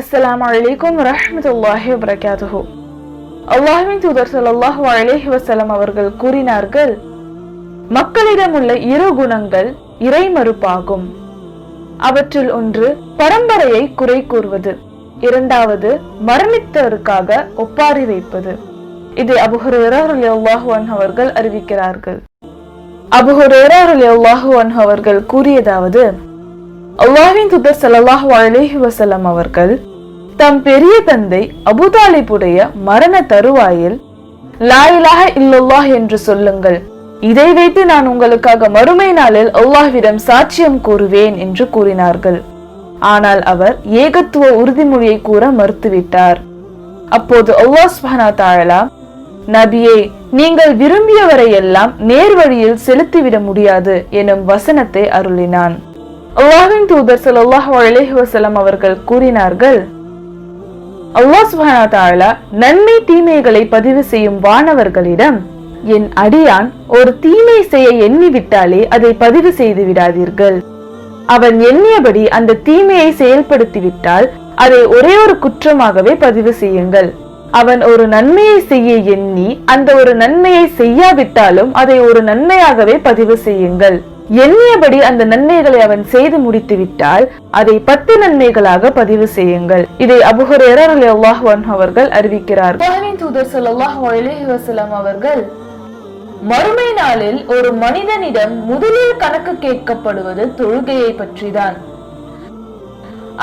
அஸ்லாம் அலைக்கும் வரஹ்மத்துல்லாஹி வபரகாத்துஹு அல்லாஹின் தூதர் ஸல்லல்லாஹு அலேஹி வசலம் அவர்கள் கூறினார்கள் மக்களிடம் உள்ள இரு குணங்கள் இறைமறுப்பாகும். அவற்றில் ஒன்று பரம்பரையை குறை கூறுவது இரண்டாவது மரணித்தவருக்காக ஒப்பாரி வைப்பது. இதை அபு ஹுரைரா அவர்கள் அறிவிக்கிறார்கள். அபு ஹுரைரா அவர்கள் கூறியதாவது அல்லாஹின் தூதர் சல்லாஹு அலேஹி வசலம் அவர்கள் தம் பெரிய தந்தை அபுதாலிபுடைய மரண தருவாயில் லாயிலாக இல்லல்லாஹ் என்று சொல்லுங்கள். இதை வைத்து நான் உங்களுக்காக மறுமை நாளில் அல்லாஹ்விடம் சாட்சியம் கூறுவேன் என்று கூறினார்கள். ஆனால் அவர் ஏகத்துவ உறுதிமொழியை கூற மறுத்துவிட்டார். அப்போது அல்லாஹ் சுப்ஹானஹு வ நபியே நீங்கள் விரும்பியவரை எல்லாம் நேர்வழியில் செலுத்திவிட முடியாது எனும் வசனத்தை அருளினான். அல்லாஹின் தூதர் ஸல்லல்லாஹு அலேஹி வசலம் அவர்கள் கூறினார்கள் அல்லாஹ் சுஹானா தாழா நன்மை தீமைகளை பதிவு செய்யும் வானவர்களிடம் என் அடியான் ஒரு தீமை செய்ய எண்ணி விட்டாலே அதை பதிவு செய்து விடாதீர்கள். அவன் எண்ணியபடி அந்த தீமையை செயல்படுத்திவிட்டால் அதை ஒரே ஒரு குற்றமாகவே பதிவு செய்யுங்கள். அவன் ஒரு நன்மையை செய்ய எண்ணி அந்த ஒரு நன்மையை செய்யாவிட்டாலும் அதை ஒரு நன்மையாகவே பதிவு செய்யுங்கள். எண்ணியபடி அந்த நன்மைகளை அவன் செய்து முடித்து விட்டால் அதை பத்து நன்மைகளாக பதிவு செய்யுங்கள். இதை அபுஹுரேரா அவர்கள் அறிவிக்கிறார் தூதர் ஸல்லல்லாஹு அவர்கள் மறுமை நாளில் ஒரு மனிதனிடம் முதலில் கணக்கு கேட்கப்படுவது தொழுகையை பற்றிதான்.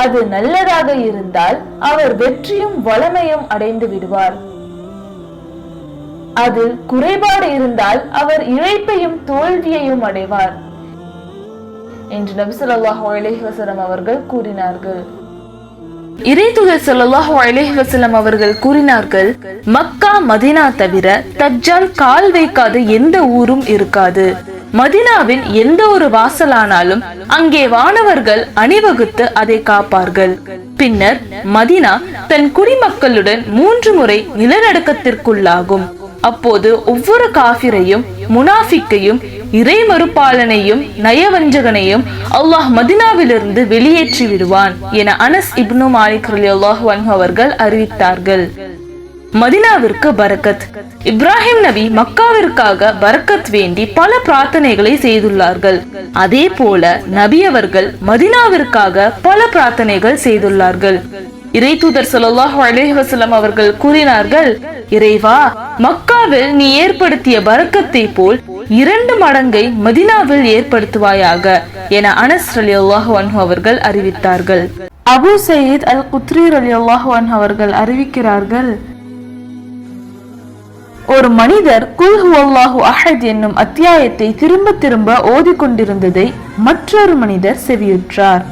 அது நல்லதாக இருந்தால் அவர் வெற்றியும் வளமையும் அடைந்து விடுவார். அதில் குறைபாடு இருந்தால் அவர் இழைப்பையும் தோல்வியையும் அடைவார். என்று நபி சொல்லாஹு அலைஹி வசலம் அவர்கள் கூறினார்கள். இறைத்துதர் சொல்லாஹு அலைஹி வசலம் அவர்கள் கூறினார்கள் மக்கா மதினா தவிர தஜ்ஜால் கால் வைக்காத எந்த ஊரும் இருக்காது. மதினாவின் எந்த ஒரு வாசலானாலும் அங்கே வானவர்கள் அணிவகுத்து அதை காப்பார்கள். பின்னர் மதினா தன் குடிமக்களுடன் மூன்று முறை நிலநடுக்கத்திற்குள்ளாகும். அப்போது ஒவ்வொரு காபிரையும் முனாஃபிக்கையும் இறை மறுப்பாளனையும் நயவஞ்சகனையும் அல்லாஹ் மதினாவிலிருந்து வெளியேற்றி விடுவான் என அனஸ் இப்னு மாலிக் ரலியல்லாஹு அவர்கள் அறிவித்தார்கள். மதினாவிற்கு பரக்கத். இப்ராஹிம் நபி மக்காவிற்காக பரக்கத் வேண்டி பல பிரார்த்தனைகளை செய்துள்ளார்கள். அதே போல நபி அவர்கள் மதினாவிற்காக பல பிரார்த்தனைகள் செய்துள்ளார்கள். இறை தூதர் ஸல்லல்லாஹு அலேஹசலம் அவர்கள் கூறினார்கள் இறைவா மக்காவில் நீ ஏற்படுத்திய பரக்கத்தை போல் இரண்டு மடங்கை மதினாவில் ஏற்படுத்துவாயாக என அனஸ் அலி அல்லாஹு அவர்கள் அறிவித்தார்கள். அபு சயீத் அல் குத்ரி அலி அல்லாஹு அவர்கள் அறிவிக்கிறார்கள் ஒரு மனிதர் குல்ஹு அல்லாஹு அஹத் என்னும் அத்தியாயத்தை திரும்ப திரும்ப ஓதிக்கொண்டிருந்ததை மற்றொரு மனிதர் செவியுற்றார்.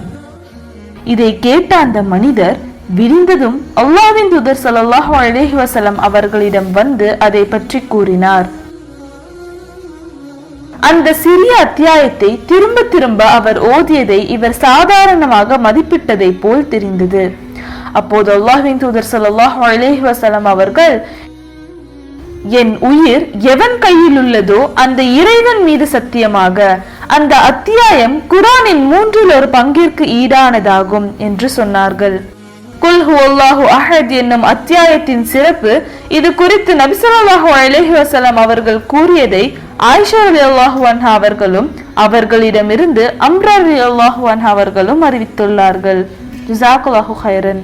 இதை கேட்ட அந்த மனிதர் விரிந்ததும் அல்லாவின் தூதர் ஸல்லல்லாஹு அலைஹி வசலம் அவர்களிடம் வந்து அதை பற்றி கூறினார். அந்த சிறிய அத்தியாயத்தை திரும்ப திரும்ப அவர் ஓதியதை இவர் சாதாரணமாக மதிப்பிட்டதை போல் தெரிந்தது. அப்போது அல்லாஹின் தூதர் ஸல்லல்லாஹு அலைஹி வசலம் அவர்கள் என் உயிர் எவன் கையில் உள்ளதோ அந்த இறைவன் மீது சத்தியமாக அந்த அத்தியாயம் குரானின் மூன்றில் ஒரு பங்கிற்கு ஈடானதாகும் என்று சொன்னார்கள். குல்ஹு அல்லாஹு அஹத் என்னும் அத்தியாயத்தின் சிறப்பு இது குறித்து நபிசல்லாஹு அலஹி வசலம் அவர்கள் கூறியதை ஆயிஷா ரலியல்லாஹு அன்ஹா அவர்களும் அவர்களிடமிருந்து அம்ரா ரலியல்லாஹு அன்ஹா அவர்களும் அறிவித்துள்ளார்கள். ஜிசாக்குல்லாஹு ஹைரன்